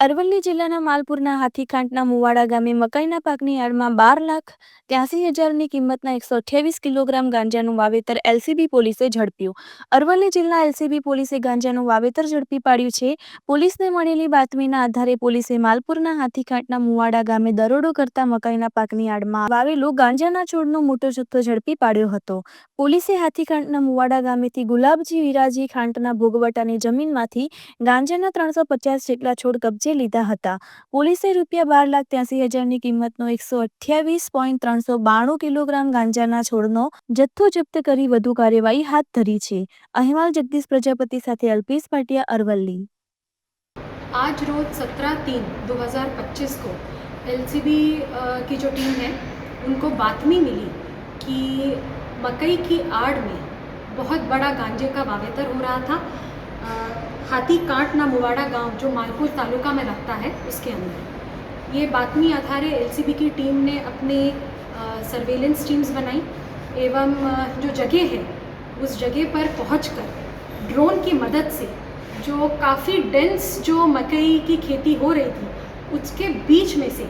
અરવલ્લી જિલ્લાના માલપુરના હાથીકાંટના મુવાડા ગામે મકાઈના પાકની આડમાં બાર લાખ ત્યાસી હજારની કિંમતના એકસો અઠ્યાવીસ કિલોગ્રામ ગાંજાનું વાવેતર એલસીબી પોલીસે ઝડપ્યું. અરવલ્લી જિલ્લા એલસીબી પોલીસે ગાંજાનું વાવેતર ઝડપી પાડ્યું છે. પોલીસને મળેલી બાતમીના આધારે પોલીસે માલપુરના હાથીકાંટના મુવાડા ગામે દરોડો કરતા મકાઈના પાકની આડમાં વાવેલો ગાંજાના છોડનો મોટો જથ્થો ઝડપી પાડ્યો હતો. પોલીસે હાથીકાંટના મુવાડા ગામેથી ગુલાબજી વિરાજી ખાંટના ભોગવટાની જમીનમાંથી ગાંજાના ત્રણસો પચાસ જેટલા છોડ કબજે લીધા હતા પોલીસે રૂપિયા બાર લાખ ત્યાસી હજારની કિંમતનો એકસો અઠ્યાવીસ પોઈન્ટ ત્રણસો બાણું કિલોગ્રામ ગાંજાના છોડનો જથ્થો જપ્ત કરી વધુ કાર્યવાહી હાથ ધરી છે અહેવાલ જગદીશ પ્રજાપતિ સાથે અલ્પેશ પાટિયા અરવલ્લી आज रोज 17 तीन 2025 को एलसीबी की जो टीम है उनको बातमी मिली कि मकई की आड़ में बहुत बड़ा गांजे का वावेतर हो रहा था अ, हाथी कांटना मुवाड़ा गाँव, जो मालपुर तालुका में लगता है, उसके अंदर। ये बातमी आधारे एलसीबी की टीम ने अपने सर्वेलेंस टीम्स बनाई, एवं जो जगह है, उस जगह पर पहुंचकर ड्रोन की मदद से, जो काफ़ी डेंस जो मकई की खेती हो रही थी, उसके बीच में से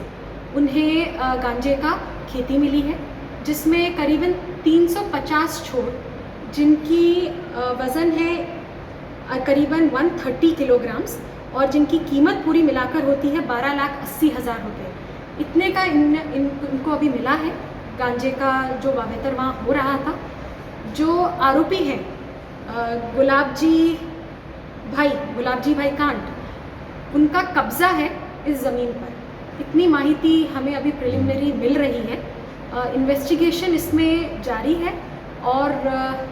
उन्हें गांजे का खेती मिली है, जिसमें करीबन 350 छोड़ जिनकी वज़न है करीबन 130 किलोग्राम्स और जिनकी कीमत पूरी मिलाकर होती है बारह लाख अस्सी हज़ार रुपये इतने का इन, इन इनको अभी मिला है। गांजे का जो वावेतर वहाँ हो रहा था जो आरोपी हैं गुलाब जी भाई गुलाब जी भाई कांट उनका कब्ज़ा है इस ज़मीन पर। इतनी माहिती हमें अभी प्रिलिमिनरी मिल रही है। इन्वेस्टिगेशन इसमें जारी है। और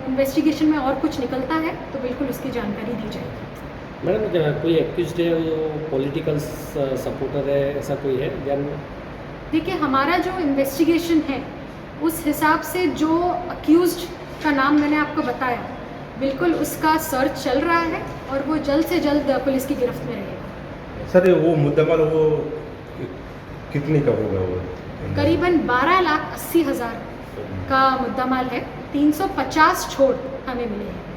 इन्वेस्टिगेशन में और कुछ निकलता है तो बिल्कुल उसकी जानकारी दी जाएगी। मैडम क्या कोई एक्यूज है वो पॉलिटिकल सपोर्टर है ऐसा कोई है ध्यान में? देखिए हमारा जो इन्वेस्टिगेशन है उस हिसाब से जो अक्यूज का नाम मैंने आपको बताया बिल्कुल उसका सर्च चल रहा है और वो जल्द से जल्द पुलिस की गिरफ्त में रहेगा। सर वो मुद्दमाल वो कितने का होगा वो? करीबन 12 लाख अस्सी हज़ार। का मुद्दा माल है। 350 छोड़ हमें मिले हैं।